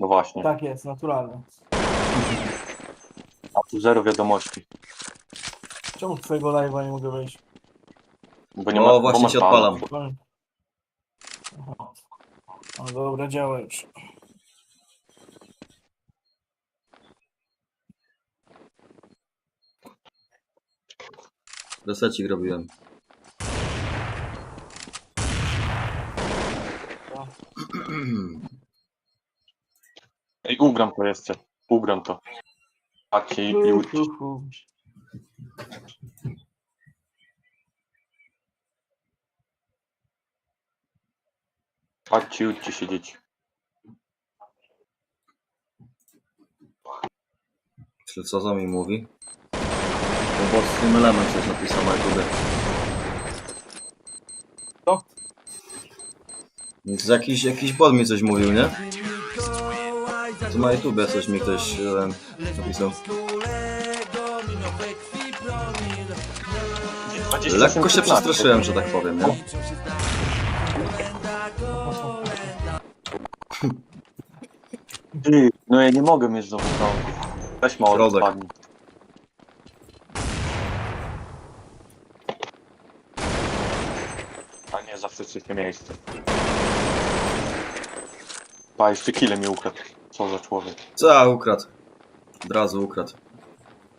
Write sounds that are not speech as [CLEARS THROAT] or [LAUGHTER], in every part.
No właśnie, Tak jest, naturalne. a tu zero wiadomości. Czemu twojego live'a nie mogę wejść? Bo nie O, ma, bo właśnie masz się pana. odpalam. Aha. No dobra, działa już. Resecik robiłem. [CLEARS THROAT] Ugram to jeszcze. Ugram to. Patrzcie i, i hu. Patrzcie uczcie się dzieci. Czy co to mi mówi? To bo stream element coś napisał na YouTube. Co? Więc jakiś, jakiś bot mi coś mówił, nie? To na YouTube coś mi ktoś napisał. Lekko się przestraszyłem, że tak powiem, nie? Ty, no ja nie mogę mieć znowu no. Weź mało Środek. spadnie. A nie, zawsze trzecie miejsce. Pa, jeszcze kile mi ukradł. Co za człowiek. Co ukradł? Od razu ukradł.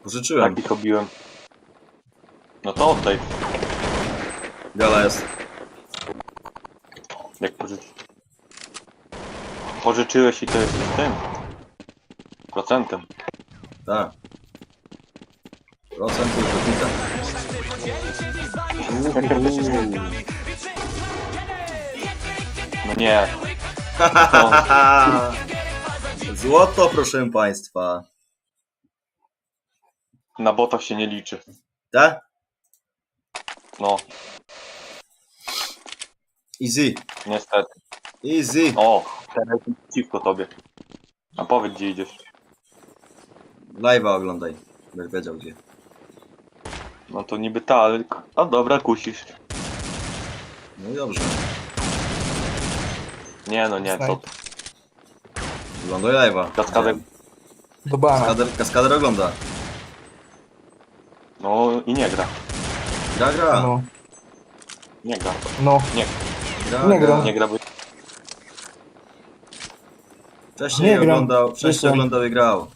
Pożyczyłem. Tak ich robiłem. No to oddaj, Gala jest. jak pożyczy. Pożyczyłeś i to jesteś tym. Procentem. Tak. Procent różnica. No nie, [LAUGHS] Złoto, proszę państwa. na botach się nie liczy. Tak? No, Easy. niestety. Easy. O, teraz jestem przeciwko tobie. A powiedz gdzie idziesz. Live'a oglądaj. Będziesz wiedział gdzie. No to niby ta, ale... A dobra, kusisz. No i dobrze. Nie no nie, co ty. Oglądaj live'a. Kaskader... Do bana. Kaskader, kaskader ogląda. No i nie gra. Gra, gra. No, Nie gra. no. gra, nie gra. Nie gra, bo... Wcześniej Nie gram. oglądał, wcześniej Jestem. oglądał i grał.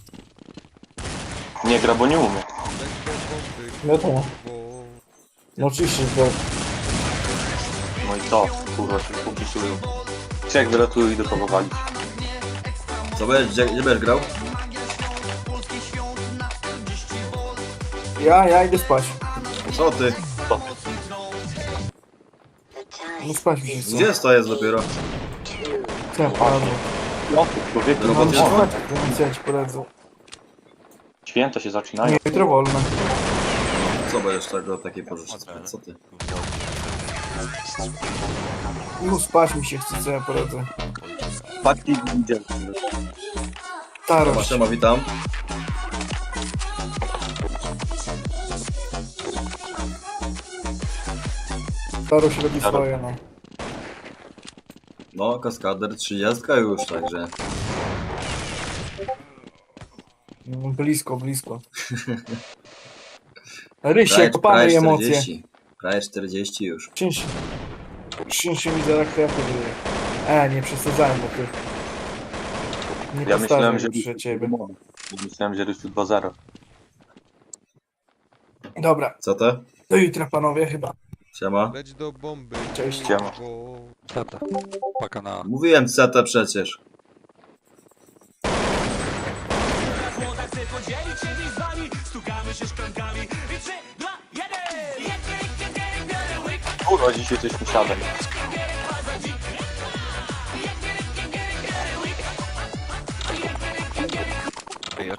Nie gra, bo nie umie. Wiadomo. No oczywiście, że tak. No i co? Kurwa, się popisują. Trzech wylatują i do kogo walić. Co będziesz, gdzie, gdzie będziesz grał? Ja, ja idę spać. Co ty? No spać mi się chce. Gdzie to jest dopiero? Co ja palę? No, człowieku, Mam roboty? spać, więc ja ci poradzę. święta się zaczynają. Nie, jutro wolne. Co będziesz tego takiej pożyczyć? Co ty? No spać mi się chce, co ja poradzę. Fakty idzie. Starość. Siema, witam. Starość robi swoje, no. No, kaskader 30 już, także. No, Blisko, blisko. [LAUGHS] Rysie, kopamy prawie emocje. 40. Prawie 40 już. Szczęście. Szczęście mi zaraz kreaty wyje. E, nie przesadzałem, bo ty... Nie Ja myślałem, że... przed ciebie. Myślałem, że Rysu 2-0. Dobra, Co to? do jutra panowie chyba. Siema. Leć do bomby. Cześć. Siema. Bo... Tata. Paka na. Mówiłem CT przecież. Kurwa, dzisiaj coś mi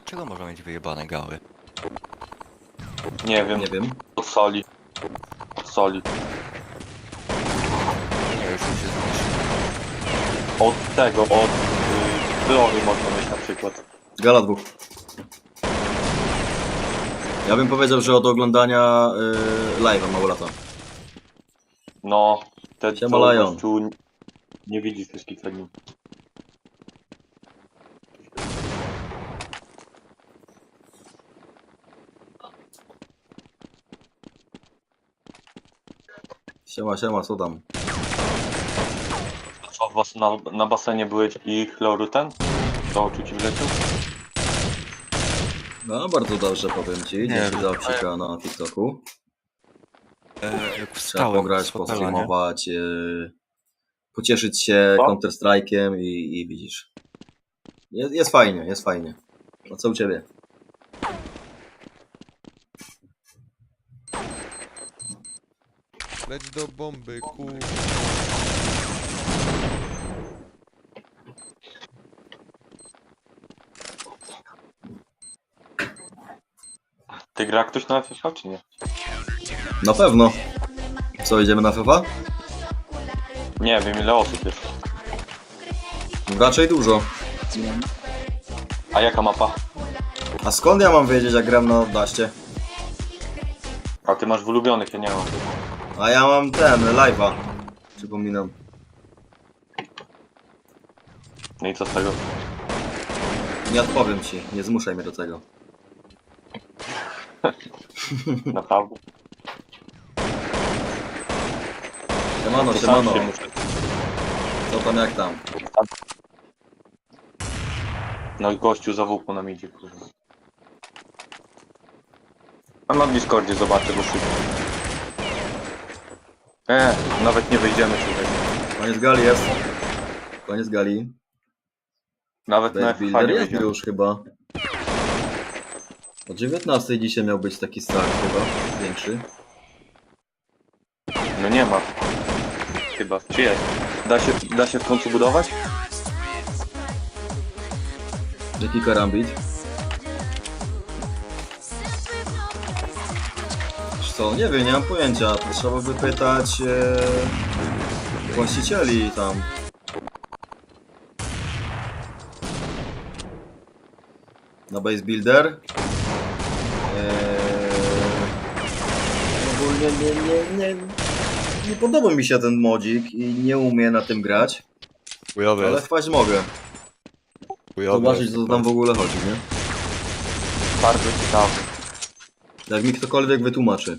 siada. Ej, od czego można mieć wyjebane gały? Nie wiem, Nie wiem. od soli. Od soli. Nie, już mi się zmniejszy. Od tego, od... Yy, Glory można mieć na przykład. Gala dwóch. Ja bym powiedział, że od oglądania yy, live'a mało lata. No, te Siema, Lion. gościu nie widzi wszystkich fragmentów. Siema, siema, co tam? Co, was na, na basenie byłeś i chloru ten? To oczu ci wleciał? No, bardzo dobrze powiem ci. Dzięki za obsika na TikToku. E, Trzeba wstałem pograć, z fotela, nie? postreamować, yy, pocieszyć się Co? Counter Strike'iem i, i widzisz. Jest, jest fajnie, jest fajnie. A co u ciebie? Leć do bomby, ku... Ty gra ktoś na FFA czy nie? Na pewno. Co, idziemy na FIFA? Nie wiem ile osób jest. Raczej dużo. A jaka mapa? A skąd ja mam wiedzieć, jak gram na daście? A ty masz w ulubionych, ja nie mam. A ja mam ten, live'a. Przypominam. No i co z tego? Nie odpowiem ci, nie zmuszaj mnie do tego. [LAUGHS] Naprawdę? Siemano, To sam siemano. się muszę. Co tam, jak tam? No i gościu za włóku nam idzie, kurwa. A na Discordzie zobaczę go szybko. E, nawet nie wyjdziemy tutaj. Koniec gali jest. Koniec gali. Nawet na FFA Builder nie jest wyjdziemy. już chyba. O 19 dzisiaj miał być taki start chyba, większy. No nie ma. Chyba. Czy jest? Da się, da się w końcu budować? Jaki karambit? Co, nie wiem, nie mam pojęcia. To trzeba by pytać e, właścicieli tam. Na base builder. Eee, ogólnie nie, nie, nie, nie podoba mi się ten modzik i nie umiem na tym grać, Chujowy ale jest, wpaść mogę. chujowy Zobaczyć jest. co tam w ogóle chodzi, nie? Bardzo ciekawe. Jak mi ktokolwiek wytłumaczy.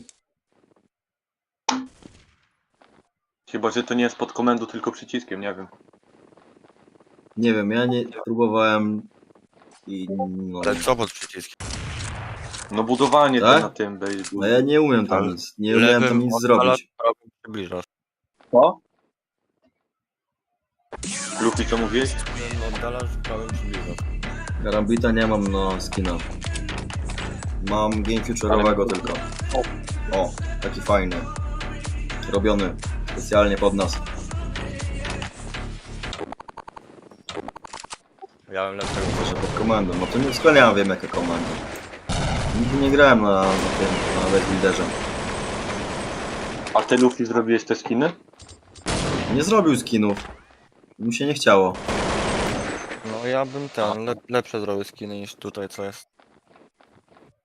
Chyba, że to nie jest pod komendą, tylko przyciskiem, nie wiem. Nie wiem, ja nie próbowałem i no, Ale co pod przyciskiem? No budowanie Tak? to na tym base. no ja nie umiem tam nic, nie umiałem tam nic zrobić. Prawym przybliżasz. Co? Luki, co mówiłeś? Oddalasz, prawym przybliżasz. Karambita nie mam no skina. Mam game future'owego tylko. O, taki fajny. Robiony specjalnie pod nas. Ja mam lepszego. Proszę pod komendą. No to nie skąd ja wiem jaka komenda. Nigdy nie grałem na, na tym, na Red Builderze. A ty Luffy zrobiłeś te skiny? Nie zrobił skinów. Mi się nie chciało. No ja bym ten, le, lepsze zrobił skiny niż tutaj co jest.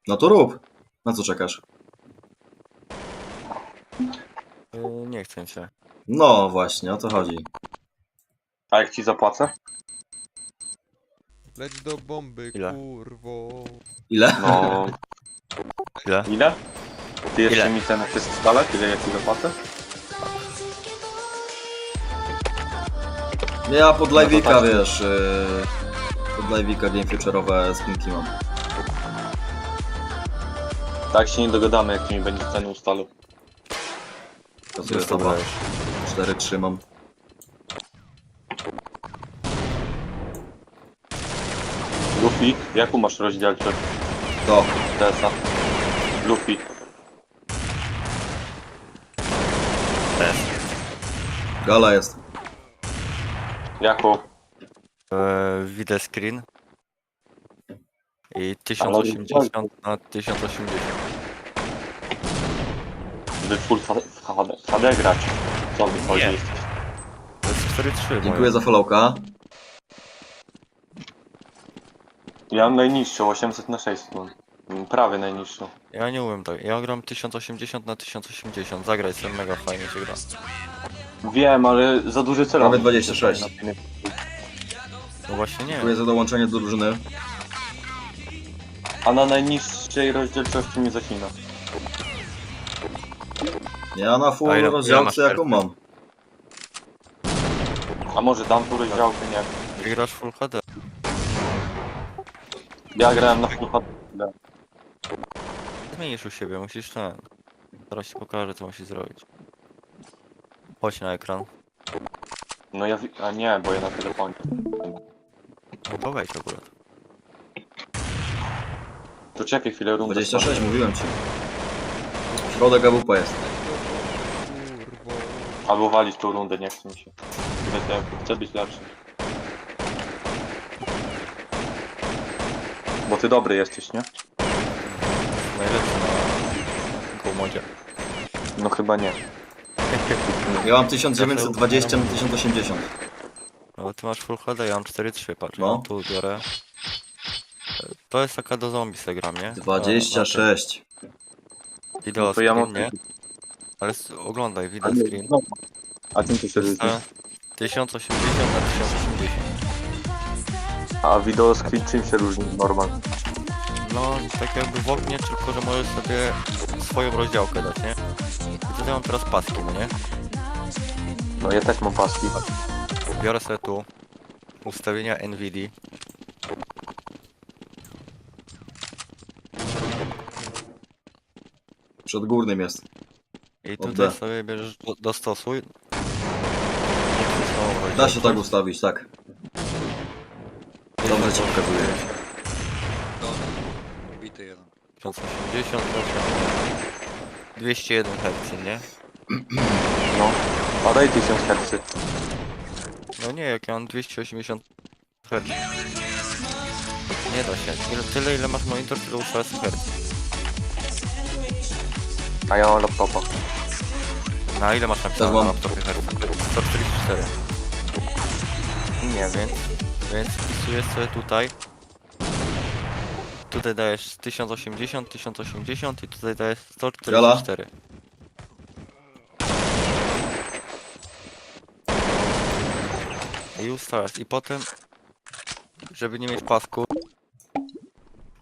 No to rób. Na co czekasz? Yy, nie chcę cię. No właśnie, o to chodzi. A jak ci zapłacę? Leć do bomby, Ile? kurwo. Ile? No... [LAUGHS] Ile? Ile? Ty jeszcze Ile? mi ten chcesz ustalać, ile ja ci zapłacę? Ja pod No live'ika, tak. wiesz, yy, pod live'ika game future'owe skinki mam. Tak się nie dogadamy, jak mi będziesz ceny ustalał. To sobie chyba brałeś. 4 trzymam. Luffy, jaką masz rozdzielczość To, TS-a? Luffy, Też. gala jest. jaką? Eee, widzę screen. I 1080 na 1080. Wy full HD, HD, HD grać. Co wy chodzi? Nie. jesteś? To jest 4.3 Dziękuję za followka. Ja mam najniższą, 800 na 600 mam. Mm, Prawie najniższą. Ja nie umiem tak. Ja gram 1080 na 1080. Zagrać sobie mega fajnie się gra. Wiem, ale za duży cel. Prawie 26. No właśnie nie Dziękuję wiem. za dołączenie do drużyny. A na najniższej rozdzielczości mnie zacina. Ja na A full ile- ile masz rozdziałce jaką mam? A może dam tu rozdziałkę, nie? Ty grasz Full HD. Ja grałem na full HD. Zmienisz u siebie, musisz ten. Zaraz ci pokażę, co musisz zrobić. Chodź na ekran. No ja... wi- A nie, bo ja na telefonie. No to wejdź akurat. To czekaj chwilę, rundę. 26 mówiłem ci. Środek AWP jest. Kurwo. Albo walić tą rundę, nie chce mi się. Chcę, chcę być lepszy. Bo ty dobry jesteś, nie? Najlepszy na Gomodzie. No chyba nie. [LAUGHS] Ja mam 1920 na 1080. No bo ty masz Full HD, ja mam 4.3, patrz. No. Ja tu biorę. To jest taka do zombie se gram, nie? 26. Wideo No to ja screen, mam... nie? Ale s- oglądaj, A, nie, screen. no. A tym ty się różni. E, 1080 na 1080. A wideo screen czym się różni normal? No, tak jakby w oknie, tylko że możesz sobie swoją rozdziałkę dać, nie? I tutaj mam teraz paski, no nie? No ja też mam paski. Biorę sobie tu ustawienia NVIDIA. Przed górnym jest. I Od tutaj D. sobie bierzesz, do, dostosuj. Da się tak ustawić, tak. Dobrze ci pokazuję. Bity jeden. 1080, 201 Hz, nie? No. A daj 1000 hercy. No nie, jak ja mam 280 Hz. Nie da się. Ile, tyle ile masz monitor, tyle ustawiasz Hz. A ja mam laptopa. Na ile masz napisane mam. na laptopie Hz? 144. Nie wiem. Więc, więc wpisujesz sobie tutaj. Tutaj dajesz 1080, 1080 i tutaj dajesz 144. I ustawiasz. I potem, żeby nie mieć pasku,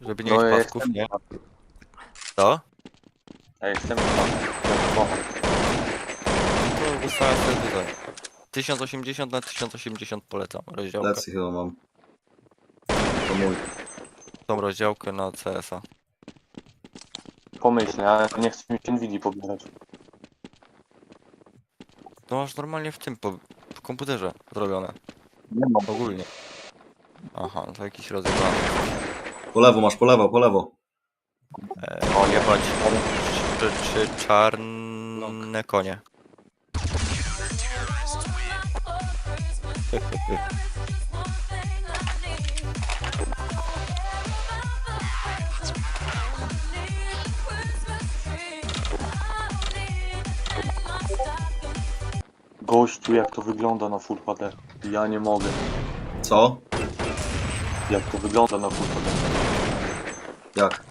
żeby nie No mieć ja pasków, jestem... nie? To? Ja jestem laptopa. To ustawiasz sobie tutaj. 1080 na 1080 polecam rozdziałkę. Lecy chyba mam. To mój. Tą rozdziałkę na CS-a. Pomyśl, ja nie chcę mi się Nvidia pobierać. To masz normalnie w tym, po, w komputerze zrobione. Nie mam. Ogólnie. Aha, no to jakiś rozjebany. Po lewo masz, po lewo, po lewo. E, O nie, jebać. Czy, czy czarne konie. Gościu, jak to wygląda na Full HD. Ja nie mogę. Co? Jak to wygląda na Full HD. Jak?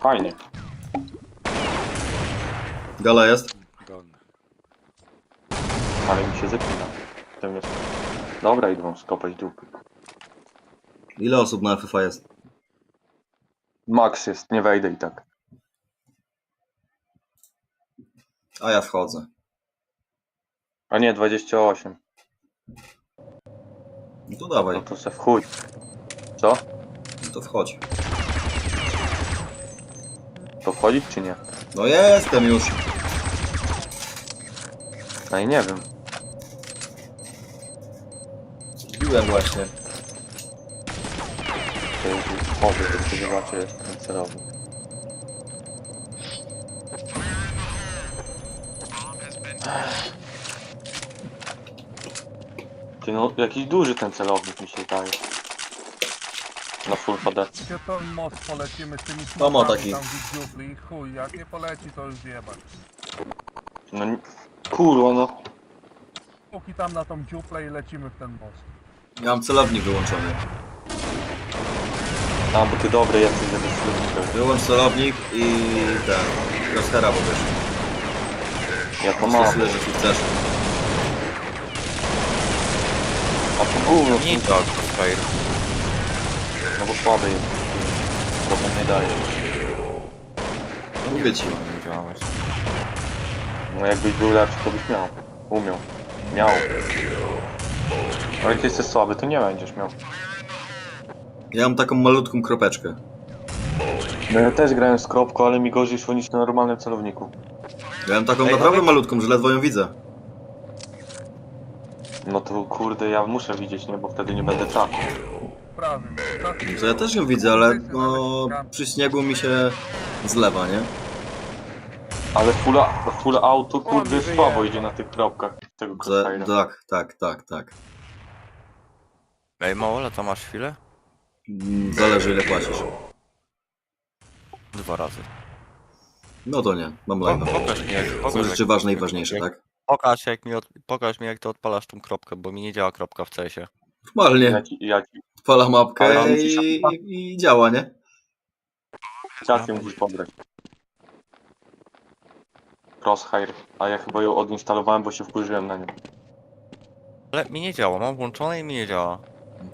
Fajnie. Gala jest? Dolny. Ale mi się zapina. Tam jest. Dobra, idę skopać dupy. Ile osób na FFA jest? Max jest, nie wejdę i tak. A ja wchodzę. A nie, 28. No to dawaj, No to se wchódź. Co? no to wchodź. To wchodzić czy nie? No jestem już. No i nie wiem. Biłem właśnie. To jest powy, to się jest ten celowy. Ty no, jakiś duży ten celownik mi się daje. Na Full HD. Gdzie to most polecimy z tymi To ma taki. tam w dziupli, chuj, jak nie poleci to już zjebać. No ni- kurwa no. Póki tam na tą dziuplę i lecimy w ten most. Ja mam celownik wyłączony. A, bo ty dobry jesteś, żeby śledzić. Wyłącz celownik i ten. Crosshera pobierz. Ja to mam. Stosuję, że tu chcesz. A to gówno, Nie to, tak, Skyr. No słaby jest. To nie daje. Mówię ci. Nie działałeś. No jakbyś był lepszy, to byś miał. Umiał. Miał. Ale jak jesteś słaby, to nie będziesz miał. Ja mam taką malutką kropeczkę. No ja też grałem z kropką, ale mi gorzej szło niż na normalnym celowniku. Ja mam taką Ej, naprawdę malutką, że ledwo ją widzę. No to kurde, ja muszę widzieć, nie? Bo wtedy nie będę trafił. To ja też ją widzę, ale no przy śniegu mi się zlewa, nie? Ale full, full auto, kurde, słabo idzie na tych kropkach tego Że, tak, tak, tak, tak. Ej, mało lata masz chwilę? Mm, Zależy ile płacisz. Dwa razy. No to nie, mam Po, live'a. pokaż mi jak, Są pokaż, rzeczy jak, ważne i ważniejsze, tak? pokaż, jak mi od, pokaż mi jak ty odpalasz tą kropkę, bo mi nie działa kropka w CS-ie. Normalnie. Ja ci, ja ci Ale mapkę i, i, i działa, nie? ciakiem musisz pobrać. Crosshair, a ja chyba ją odinstalowałem, bo się wkurzyłem na nią. Ale mi nie działa, mam włączone i mi nie działa.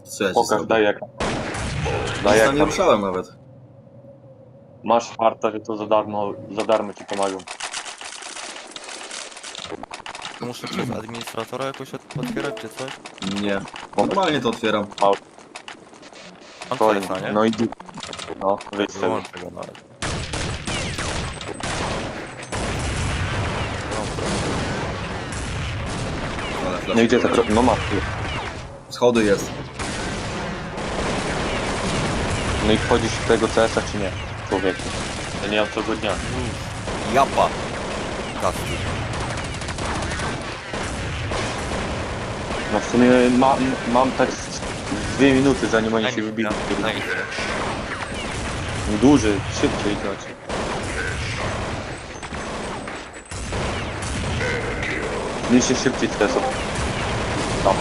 Co ja ci Pokaż, zrobię? daj. Nic Daj tam nie ekran. ruszałem nawet. Masz farta, że to za darmo, za darmo ci pomagam. Muszę przez administratora jakoś od- otwierać czy coś? Nie. Normalnie to otwieram. Mam To nie? No i no, wyjdź z tego. Wyłączę go nawet. No i gdzie ta kro... No tu. Schody jest. No i wchodzisz w tego CS-a czy nie? Człowieku. Ja nie mam tego dnia. Japa! Kaski. No w sumie mam, mam tak dwie minuty zanim oni się wybili. chwilę. Duży, szybciej znaczy. Mi się szybciej stresą. Tam.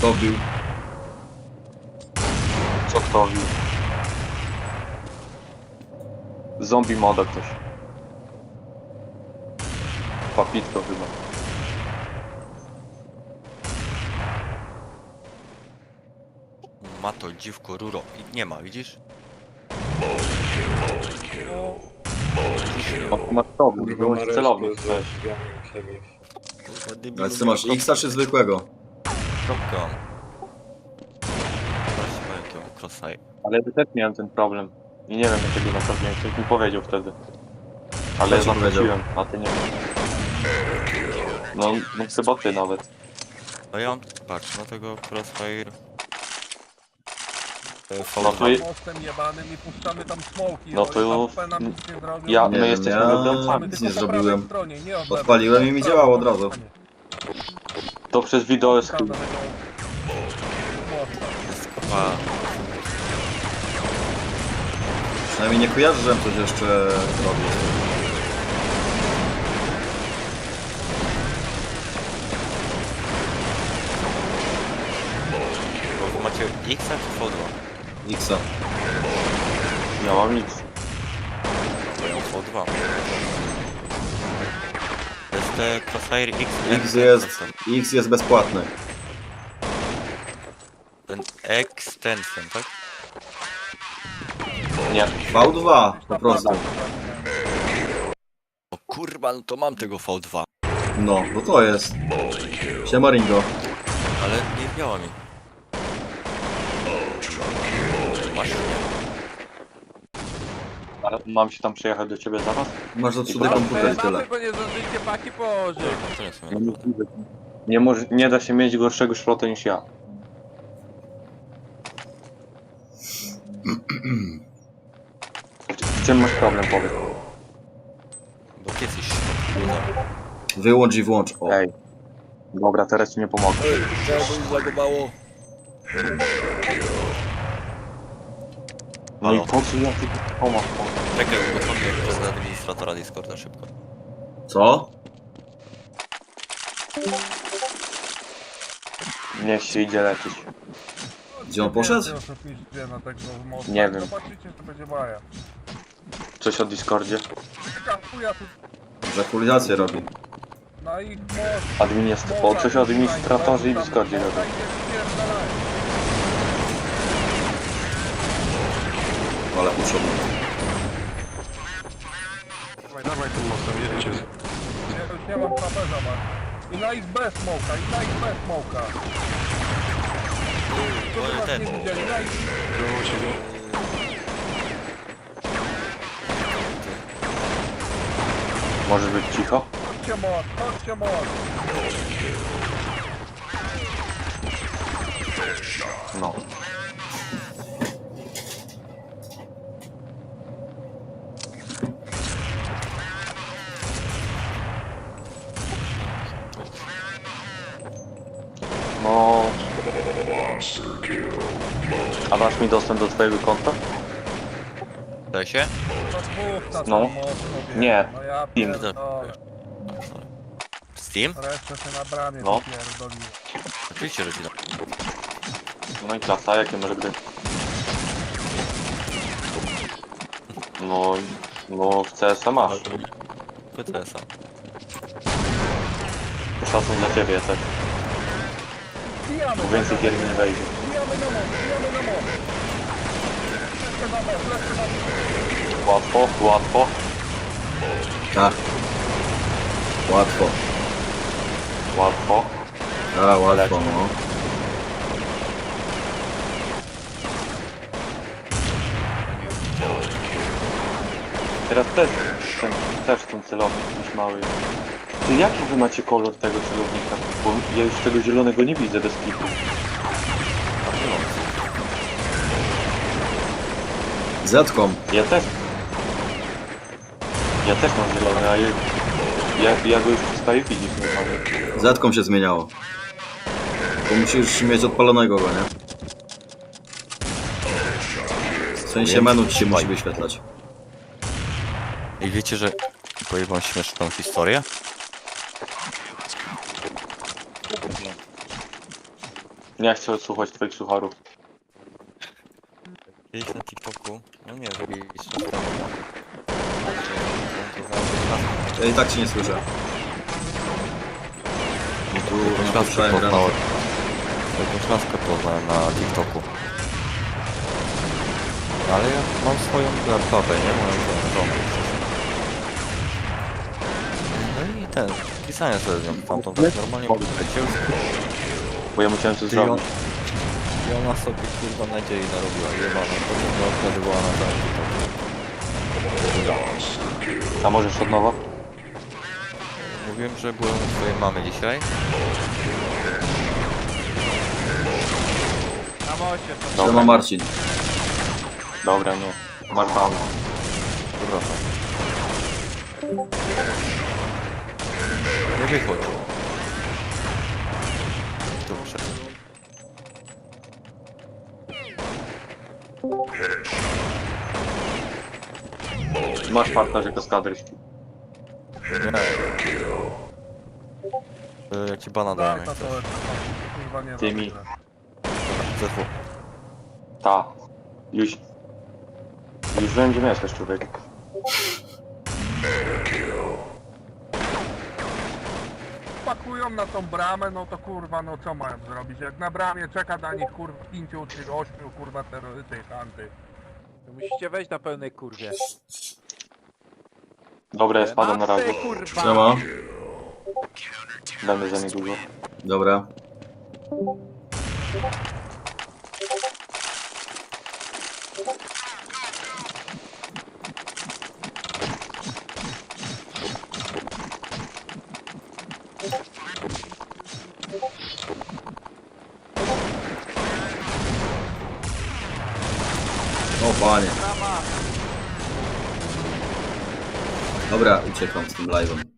To bił. Co kto robił? Zombie moda ktoś. Papitko chyba. Ma to dziwko ruro. I nie ma, widzisz? To masz problem, wyłącz celownik. weź. Kurwa, debilu, Ale co masz? X czy zwykłego? Kropka. Zobaczcie, jakiego crossfire. Ale ja też miałem ten problem. I nie wiem jakiego naprawiłem, ktoś mi powiedział wtedy. Ale ja ci zaprosiłem, a ty nie. No, no chyba ty nawet. No ja mam, patrz, no tego crossfire... e, No V2. to je- Mostem jebanym i puszczamy tam smoki. No o, to już-. Ja, my jesteśmy ja- nic nie zrobiłem. Odpaliłem i mi działało od razu. To przez wideo jest mosta. Jest Przynajmniej nie kojarzę, żebym coś jeszcze robił. Bo macie X czy V2? Xa. No, Ja mam nic. Bo ja mam V2. To jest te crossfire X... X jest, X jest bezpłatny. Ten extension, tak? Nie. V2 po prostu. O kurwa, no to mam tego V2. No, bo to jest. Siema Ringo. Ale nie wbiała mi. Masz? Ale mam się tam przyjechać do ciebie zaraz? Masz do przodu komputer i tyle. Tylko nie zdążycie paki położyć. To nie są No. Nie, może, nie da się mieć gorszego szrota niż ja. [CLEARS THROAT] Czym masz problem, powiedz? Bo ty jesteś środkowy. Wyłącz i włącz. O. Ej. Dobra, teraz ci nie pomogę. Zagobało? No i Halo? po co ja ci pomogę? Czekaj, uruchomię przez administratora Discorda szybko. Co? Niech się idzie leczyć. Gdzie on poszedł? Więcej osób niż dwie na tego mosta. Nie wiem. Zobaczycie, to będzie baja. Coś o Discordzie? Chuja tu Że aktualizację robi. Na ich most. Administr... O, coś o administratorze i Discordzie gada. Ale potrzebne. Dawaj, dawaj tym mostem, jedźcie. Ja już nie mam HP zobacz. I na ich bez smoka, i na ich bez smoka. To by nas ten. nie widzieli, na ich... Było ciebie. Możesz być cicho? No. No... A dasz mi dostęp do twojego konta? Da się? No. Nie. No ja Team. pierdolę. Steam? Resztę się na bramie No. pierdoliło. Oczywiście, że ci da. No i klasa, jakie masz gry? No... No w CS-a masz. PTS-a. Szacun dla ciebie też. Bijamy, Bo więcej gier nie wejdzie. bijamy na most, bijamy na most. Lecę na most, lecę na most. Łatwo, łatwo. Tak. Łatwo. Łatwo. A, łatwo, no. Teraz też ten, też ten celownik jakiś mały. Ty jaki wy macie kolor tego celownika? Bo ja już tego zielonego nie widzę bez kliku. Zetką. Ja też. Ja też mam zielony, a ja, ja, ja go już przestaję widzieć normalnie. Zetką się zmieniało. Bo musisz mieć odpalonego go, nie? W sensie menu ci się musi wyświetlać. I wiecie, że powiem wam śmieszną historię? Nie chcę odsłuchać twoich sucharów. Kiedyś na TikToku, no nie, zrobiliście Ja i tak cię nie słyszę. No Tu Jakąś laskę grana. poznałem. Jakąś laskę poznałem na TikToku. Ale ja mam swoją laptopę, nie? Moją żonę. No i ten, pisałem sobie z nią tamtą tak normalnie leciał Bo ja musiałem coś on, zrobić. I ona sobie kurwa nadziei narobiła, jebana, potem była wtedy była na całym TikToku. A możesz od nowa? Mówiłem, że byłem u swojej mamy dzisiaj. Na moście, to Dobra, Siema Marcin. Dobra, nie. Masz ban. Przepraszam. Nie wychodź. Masz partnerze kaskader. Nie. E, Ja ci bana dałem, jak to chcesz. to kurwa nie Ty mi. dobrze. ZW. Ta. Już... Już wiem, gdzie mieszkasz, człowiek. Pakują na tą bramę, no to kurwa, no co mają zrobić? Jak na bramie czeka na nich kurwa pięciu czy ośmiu kurwa terrorystów anty. musicie wejść na pełnej kurwie. Dobra, ja spadam na razie. Siema. Damy za niedługo. Dobra. O panie. Dobra, uciekam z tym live'em.